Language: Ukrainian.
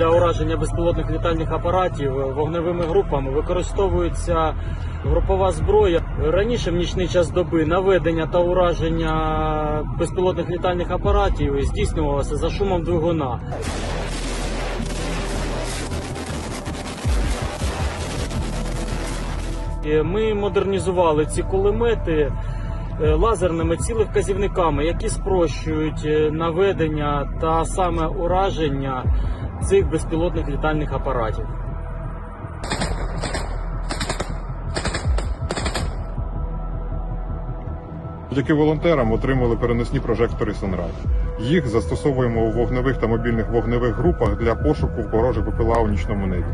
Для ураження безпілотних літальних апаратів вогневими групами використовується групова зброя. Раніше в нічний час доби наведення та ураження безпілотних літальних апаратів здійснювалося за шумом двигуна. Ми модернізували ці кулемети е, лазерними цілевказівниками, які спрощують е, наведення та саме ураження цих безпілотних літальних апаратів. Завдяки волонтерам отримали переносні прожектори Sunrise. Їх застосовуємо у вогневих та мобільних вогневих групах для пошуку ворожих БПЛА у нічному небі.